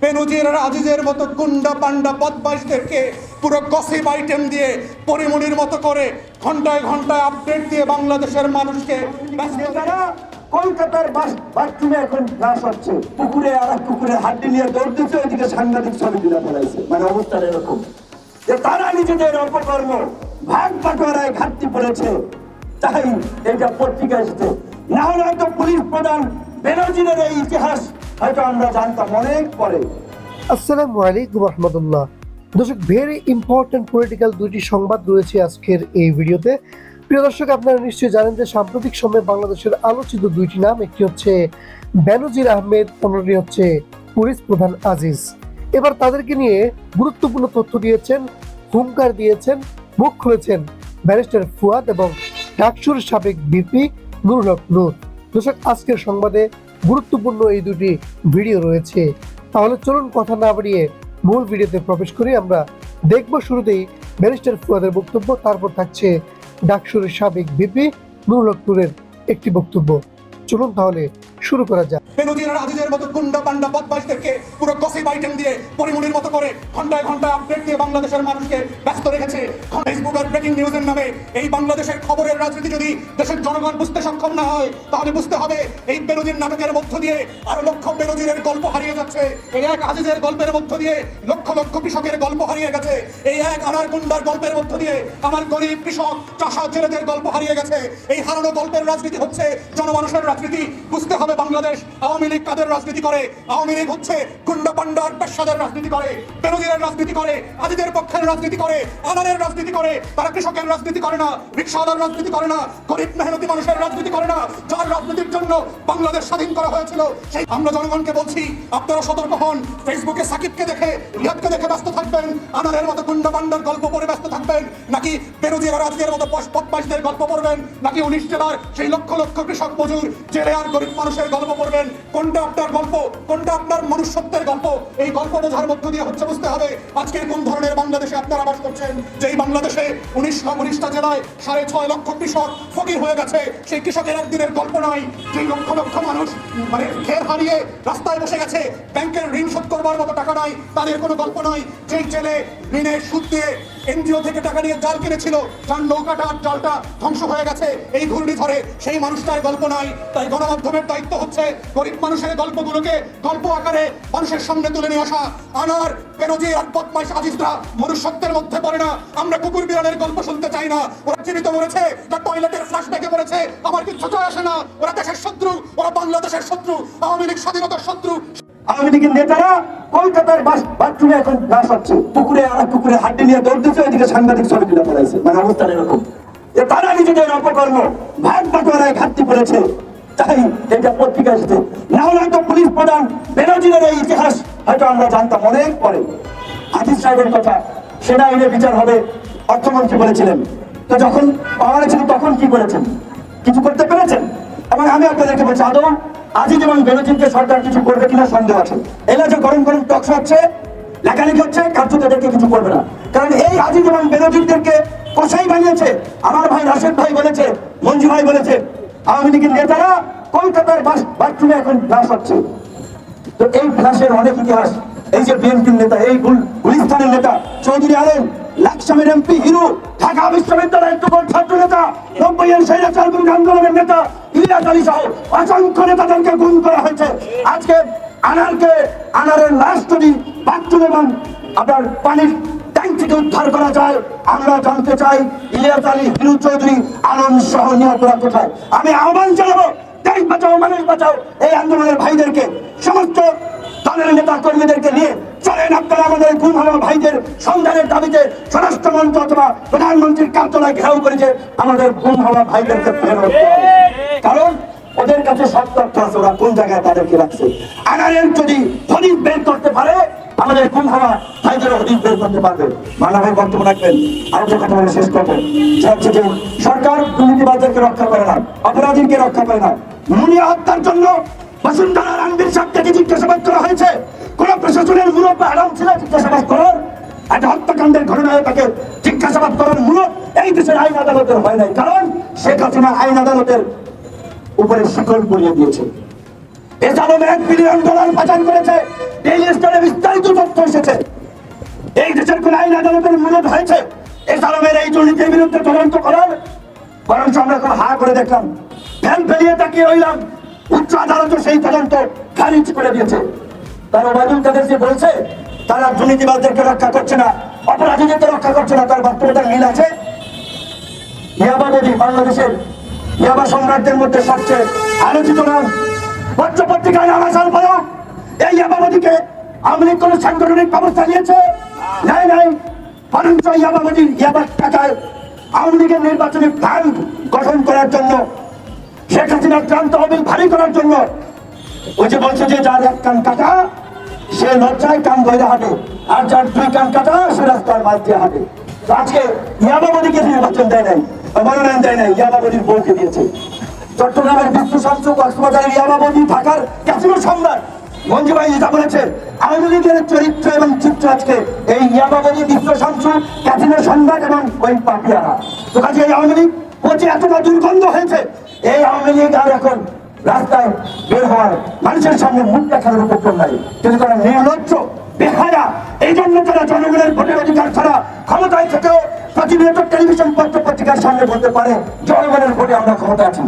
বেনজির আজিজের মতো গুন্ডা পান্ডা বদমাইশদেরকে পুরো গসিপ আইটেম দিয়ে পরিমণির মতো করে ঘন্টায় ঘন্টায় আপডেট দিয়ে বাংলাদেশের মানুষকে কলকাতার বাস বাথরুমে এখন গ্রাস হচ্ছে, পুকুরে আর পুকুরে হাড্ডি নিয়ে দৌড় দিচ্ছে, ওইদিকে সাংবাদিক ছবি তুলে ফেলাইছে। মানে অবস্থাটা এরকম। যে তারা নিজেদের অপকর্ম ভাগ বাটোয়ারায় ঘাটতি পড়েছে, তাই এটা পত্রিকা এসেছে। না হলে হয়তো পুলিশ প্রধান বেনজিরের এই ইতিহাস হয়তো আমরা জানতাম অনেক পরে। আসসালামু আলাইকুম রহমতুল্লাহ। দর্শক ভেরি ইম্পর্টেন্ট পলিটিক্যাল দুইটি সংবাদ রয়েছে আজকের এই ভিডিওতে। প্রিয় দর্শক, আপনারা নিশ্চয়ই জানেন যে সাম্প্রতিক সময়ে বাংলাদেশের আলোচিত দুইটি নাম, একটি হচ্ছে বেনজির আহমেদ, অন্যটি হচ্ছে পুলিশ প্রধান আজিজ। এবার তাদেরকে নিয়ে গুরুত্বপূর্ণ তথ্য দিয়েছেন, হুঙ্কার দিয়েছেন, মুখ খুলেছেন ব্যারিস্টার ফুয়াদ এবং ডাকসুর সাবেক বিপি নুরুল দর্শক, আজকের সংবাদে গুরুত্বপূর্ণ এই দুটি ভিডিও রয়েছে। তাহলে চলুন কথা না বাড়িয়ে মূল ভিডিওতে প্রবেশ করি। আমরা দেখব শুরুতেই ব্যারিস্টার ফুয়াদের বক্তব্য, তারপর থাকছে ডাকসুরের সাবেক বিপি নুরুল একটি বক্তব্য। চলুন তাহলে শুরু করা বেনজির আজিজের মতো পান্ডা, বদমাইশদেরকে পুরো দিয়ে মতো করে ঘন্টায় ঘন্টায় আপডেট দিয়ে বাংলাদেশের মানুষকে ব্যস্ত রেখেছে। ফেসবুক আর ব্রেকিং নিউজের নামে এই বাংলাদেশের খবরের রাজনীতি যদি দেশের জনগণ বুঝতে সক্ষম না হয়, তাহলে বুঝতে হবে এই নাটকের মধ্য দিয়ে আরও লক্ষ গল্প হারিয়ে যাচ্ছে। এই এক আজিজের গল্পের মধ্য দিয়ে লক্ষ লক্ষ কৃষকের গল্প হারিয়ে গেছে। এই এক আনার গুন্ডার গল্পের মধ্য দিয়ে আমার গরিব কৃষক চাষা ছেলেদের গল্প হারিয়ে গেছে। এই হারানো গল্পের রাজনীতি হচ্ছে জনমানুষের রাজনীতি। বুঝতে হবে বাংলাদেশ আওয়ামী লীগ কাদের রাজনীতি করে? আওয়ামী লীগ হচ্ছে গুন্ডা পান্ডার পেশাদের রাজনীতি করে, বেনজিরের রাজনীতি করে আদিদের পক্ষের রাজনীতি করে, আনারের রাজনীতি করে। তারা কৃষকের রাজনীতি করে না রিক্সাওয়ালার রাজনীতি করে না, গরিব মেহনতি মানুষের রাজনীতি করে না। যার রাজনীতির জন্য বাংলাদেশ স্বাধীন করা হয়েছিল, সেই আমরা জনগণকে বলছি, আপনারা সতর্ক হন। ফেসবুকে সাকিবকে দেখে, রিয়াদকে দেখে ব্যস্ত থাকবেন। আনারের মতো গুন্ডা পান্ডার গল্প পড়ে ব্যস্ত থাকবেন। নাকি বেরোজির আজকের মতো পদমাইশদের গল্প পড়বেন? নাকি উনিশ জেলার সেই লক্ষ লক্ষ কৃষক মজুর, জেলে আর গরিব মানুষের গল্প পড়বেন। কোনটা আপনার গল্প কোনটা আপনার মনুষ্যত্বের গল্প? এই গল্প বোঝার মধ্য দিয়ে হচ্ছে বুঝতে হবে, আজকে কোন ধরনের বাংলাদেশে আপনারা বাস করছেন? যেই বাংলাদেশে উনিশ উনিশটা জেলায় সাড়ে ছয় লক্ষ কৃষক ফকির হয়ে গেছে, সেই কৃষকের একদিনের গল্প নয় যেই লক্ষ লক্ষ মানুষ মানে খের হারিয়ে রাস্তায় বসে গেছে, ব্যাংকের ঋণ শোধ করবার মতো টাকা নাই, তাদের কোনো গল্প নয় যেই জেলে ঋণের সুদ দিয়ে এনজিও থেকে টাকা নিয়ে জাল কিনেছিল যার নৌকাটা আর জালটা ধ্বংস হয়ে গেছে। এই ঘূর্ণি ধরে সেই মানুষটার গল্প নাই, তাই গণমাধ্যমের দায়িত্ব হচ্ছে গরিব মানুষের গল্পগুলোকে গল্প আকারে মানুষের সামনে তুলে নিয়ে আসা। আনার বেরোজি আর বদমাইশ আজিজরা মনুষ্যত্বের মধ্যে পড়ে না, আমরা কুকুর বিড়ালের গল্প শুনতে চাই না। ওরা জীবিত মরেছে তার টয়লেটের ফ্ল্যাশব্যাকে মরেছে, আমার কিছু চলে আসে না। ওরা দেশের শত্রু, ওরা বাংলাদেশের শত্রু, আওয়ামী লীগ স্বাধীনতার শত্রু। আওয়ামী লীগের নেতারা কলকাতার বাস বাথরুমে এখন হচ্ছে। পুকুরে আর পুকুরে হাড্ডি নিয়ে সাংবাদিক ছবি তুলে ফেলাইছে মানে এরকম। তারা নিজেদের অপকর্ম, ভাগ বাটোয়ারায় ঘাটতি পড়েছে। তাই এটা পত্রিকা এসেছে। না হলে হয়তো পুলিশ প্রধান এই ইতিহাস হয়তো আমরা জানতাম অনেক পরে। আজিজ সাহেবের কথা, সেনা বিচার হবে, অর্থমন্ত্রী বলেছিলেন। তো যখন পাওয়া গেছিল তখন কি করেছেন? কিছু করতে পেরেছেন? এবং আমি আপনাদেরকে বলছি, আদৌ আজই যেমন বেরোজিনকে সরকার কিছু করবে কিনা সন্দেহ আছে। এলা যে গরম গরম টকস হচ্ছে লেখালেখি হচ্ছে কার্যত এদেরকে কিছু করবে না। কারণ এই আজি যেমন বেরোজিনদেরকে কষাই বানিয়েছে, আমার ভাই রাশেদ ভাই বলেছে, মঞ্জু ভাই বলেছে, আওয়ামী লীগের নেতারা কলকাতার বাথরুমে এখন গ্লাস হচ্ছে। তো এই ফ্ল্যাশের অনেক ইতিহাস। এই যে বিএনপির নেতা, এই গুলিস্তানের নেতা, চৌধুরী আলম, লাকসামের এমপি হিরু, ঢাকা বিশ্ববিদ্যালয়ের যুব ছাত্র নেতা, নব্বই এর বিরোধী আন্দোলনের নেতা, ইলিয়াস আলী সহ অসংখ্য নেতাদেরকে গুম করা হয়েছে। আজকে আনারকে, আনারের লাশ যদি এবং আপনার পানির ট্যাঙ্ক থেকে উদ্ধার করা যায়। আমরা জানতে চাই ইলিয়াস আলী হিরু চৌধুরী সহ নিহতরা কোথায়। আমি আহ্বান জানাব বাঁচাও, মানুষ বাঁচাও, এই আন্দোলনের ভাইদেরকে, সমস্ত দলের নেতা কর্মীদেরকে নিয়ে চলেন আপনারা আমাদের গুম হওয়া ভাইদের সন্ধানের দাবিতে স্বরাষ্ট্র মন্ত্র অথবা প্রধানমন্ত্রীর কার্যালয় ঘেরাও করেছে, আমাদের গুম হওয়া ভাইদেরকে ফেরত কারণ ওদের কাছে সব তথ্য আছে, ওরা কোন জায়গায় তাদেরকে রাখছে। আনারের যদি হদিস বের করতে পারে আমাদের গুম হওয়া ভাইদের হদিস বের করতে পারবে? মানবের বক্তব্য রাখবেন। আর যে কথা শেষ করব। হচ্ছে যে সরকার দুর্নীতিবাজদেরকে রক্ষা করে না, অপরাধীকে রক্ষা করে না। মুনিয়া হত্যার জন্য বসুন্ধরা রানবীর সাহেবকে জিজ্ঞাসাবাদ করা হয়েছে। কোন প্রশাসনের মূলত আরাম ছিল জিজ্ঞাসাবাদ করার? একটা হত্যাকাণ্ডের ঘটনায় তাকে জিজ্ঞাসাবাদ করার মূলত এই দেশের আইন আদালতের হয় নাই। কারণ শেখ হাসিনা আইন আদালতের উপরে শিকল পরিয়ে দিয়েছে। এ জালম এক বিলিয়ন ডলার পাচার করেছে। ডেইলি স্টারে বিস্তারিত তথ্য এসেছে। এই দেশের কোন আইন আদালতের মূলত হয়েছে। এসালামের এই দুর্নীতির বিরুদ্ধে তদন্ত করার। বরং আমরা কোনো হা করে দেখলাম। ফ্যান ফেলিয়ে তাকিয়ে রইলাম। উচ্চ আদালত সেই তদন্ত খারিজ করে দিয়েছে। তার ওবায়দুল কাদের যে বলছে, তারা দুর্নীতিবাদদেরকে রক্ষা করছে না, অপরাধীদেরকে রক্ষা করছে না, তার বাস্তবতার মিল আছে। ইয়াবা নদী বাংলাদেশের ইয়াবা সম্রাটদের মধ্যে সবচেয়ে আলোচিত নাম। পত্র পত্রিকায় নাম আসার এই আওয়ামী লীগ কোনো সাংগঠনিক ব্যবস্থা নিয়েছে? নাই নাই। বরঞ্চ ইয়াবা নদীর ইয়াবার টাকায় আওয়ামী লীগের নির্বাচনী প্ল্যান গঠন করার জন্য, শেখ হাসিনার ক্রান্ত তহবিল ভারী করার জন্য। ওই যে বলছে যে, যার এক কান কাটা, সে লজ্জায় কান ধরে হাঁটে। আর যার দুই কান কাটা, সে রাস্তার মাঝ দিয়ে হাঁটে। আজকে ইয়াবাবতীকে নির্বাচন দেয় নাই মনোনয়ন দেয় নাই ইয়াবাবতীর বউকে দিয়েছে। চট্টগ্রামের বিশ্ব শান্ত কক্সবাজারের ইয়াবাবতী ঢাকার ক্যাসিনো সম্রাট মঞ্জু যেটা বলেছে আওয়ামী লীগের চরিত্র এবং চিত্র আজকে এই ইয়াবাবতী বিশ্ব শান্তু ক্যাসিনো সম্রাট এবং ওই পাপিয়ারা। তো কাজে এই আওয়ামী লীগ পচে এতটা দুর্গন্ধ হয়েছে, এই আওয়ামী লীগ আর এখন রাস্তায় বের হওয়ার মানুষের সামনে মুখ দেখানোর উপক্রম নাই। কিন্তু তারা নির্লজ্জ, বেহায়া, এই জন্য তারা জনগণের ভোটের অধিকার ছাড়া ক্ষমতায় থেকেও প্রতিনিয়ত টেলিভিশন পত্র পত্রিকার সামনে বলতে পারে, জনগণের ভোটে আমরা ক্ষমতা আছি।